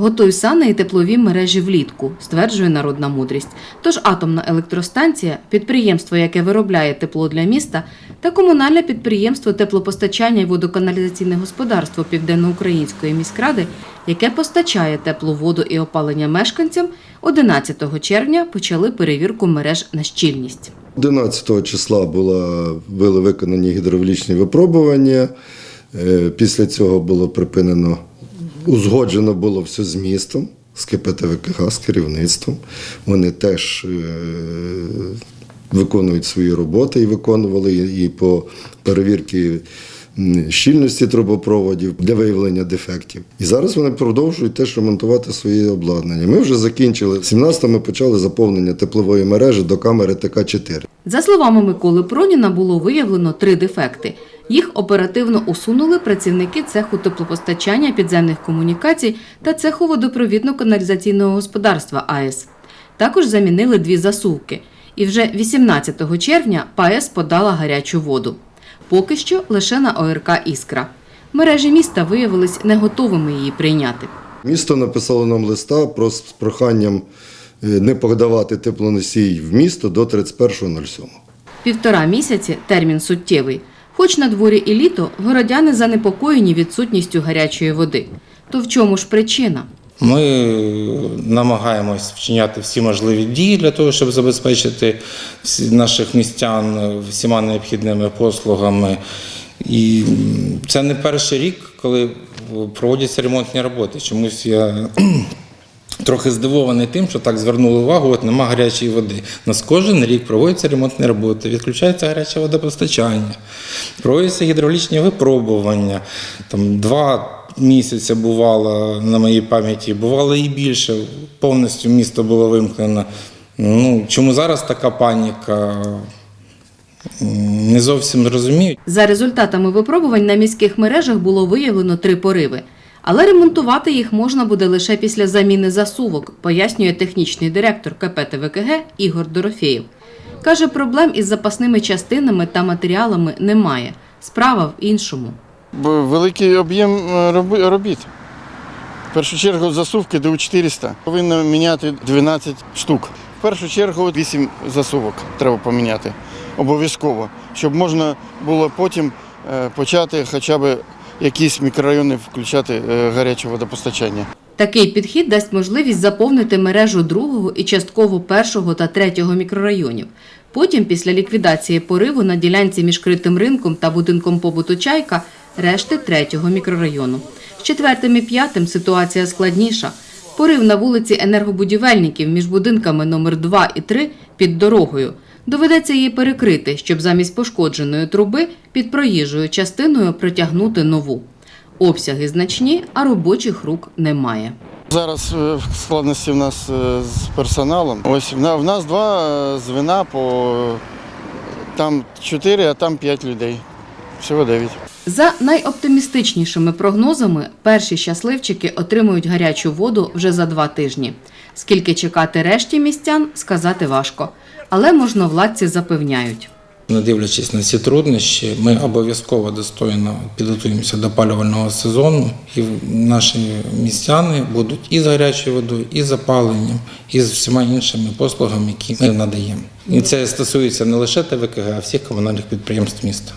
Готуй сани і теплові мережі влітку, стверджує народна мудрість. Тож атомна електростанція, підприємство, яке виробляє тепло для міста, та комунальне підприємство теплопостачання і водоканалізаційне господарство Південноукраїнської міськради, яке постачає теплу воду і опалення мешканцям, 11 червня почали перевірку мереж на щільність. 11 числа була, були виконані гідравлічні випробування. Е, Після цього було припинено, узгоджено було все з містом, з КПТВКГ, з керівництвом. Вони теж е, виконують свої роботи і виконували і по перевірці щільності трубопроводів для виявлення дефектів. І зараз вони продовжують теж ремонтувати свої обладнання. Ми вже закінчили. 17 ми почали заповнення теплової мережі до камери ТК-4. За словами Миколи Проніна, було виявлено три дефекти. Їх оперативно усунули працівники цеху теплопостачання підземних комунікацій та цеху водопровідно-каналізаційного господарства АЕС. Також замінили дві засувки. І вже 18 червня ПАЕС подала гарячу воду. Поки що лише на ОРК Іскра. Мережі міста виявились не готовими її прийняти. Місто написало нам листа про з проханням е, не подавати теплоносій в місто до 31.07. Півтора місяці термін суттєвий. Хоч на дворі і літо, городяни занепокоєні відсутністю гарячої води. То в чому ж причина? Ми намагаємось вчиняти всі можливі дії для того, щоб забезпечити наших містян всіма необхідними послугами. І це не перший рік, коли проводяться ремонтні роботи. Чомусь я трохи здивований тим, що так звернули увагу, от нема гарячої води. У нас кожен рік проводяться ремонтні роботи, відключається гаряче водопостачання, проводяться гідравлічні випробування. Там два місяці бувало на моїй пам'яті, бувало і більше. Повністю місто було вимкнено. Ну, чому зараз така паніка? Не зовсім розумію. За результатами випробувань на міських мережах було виявлено три пориви. Але ремонтувати їх можна буде лише після заміни засувок, пояснює технічний директор КП ТВКГ Ігор Дорофєєв. Каже, проблем із запасними частинами та матеріалами немає. Справа в іншому. Великий об'єм е, робіт. В першу чергу засувки ду 400 повинно міняти 12 штук. В першу чергу 8 засувок треба поміняти обов'язково, щоб можна було потім е, почати хоча б якісь мікрорайони включати е, гаряче водопостачання. Такий підхід дасть можливість заповнити мережу другого і частково першого та третього мікрорайонів. Потім, після ліквідації пориву на ділянці між критим ринком та будинком побуту Чайка, решти третього мікрорайону. З четвертим і п'ятим ситуація складніша. Порив на вулиці енергобудівельників між будинками номер 2 і 3 під дорогою. Доведеться її перекрити, щоб замість пошкодженої труби під проїжджою частиною протягнути нову. Обсяги значні, а робочих рук немає. Зараз е, складності в нас е, з персоналом. Ось в на- в нас два е, звена по там чотири, а там п'ять людей. Всього 9. За найоптимістичнішими прогнозами, перші щасливчики отримують гарячу воду вже за два тижні. Скільки чекати решті містян, сказати важко. Але можновладці запевняють. Не дивлячись на ці труднощі, ми обов'язково достойно підготуємося до опалювального сезону, і наші містяни будуть і з гарячою водою, і з опаленням, і з всіма іншими послугами, які ми надаємо. І це стосується не лише ТВКГ, а всіх комунальних підприємств міста.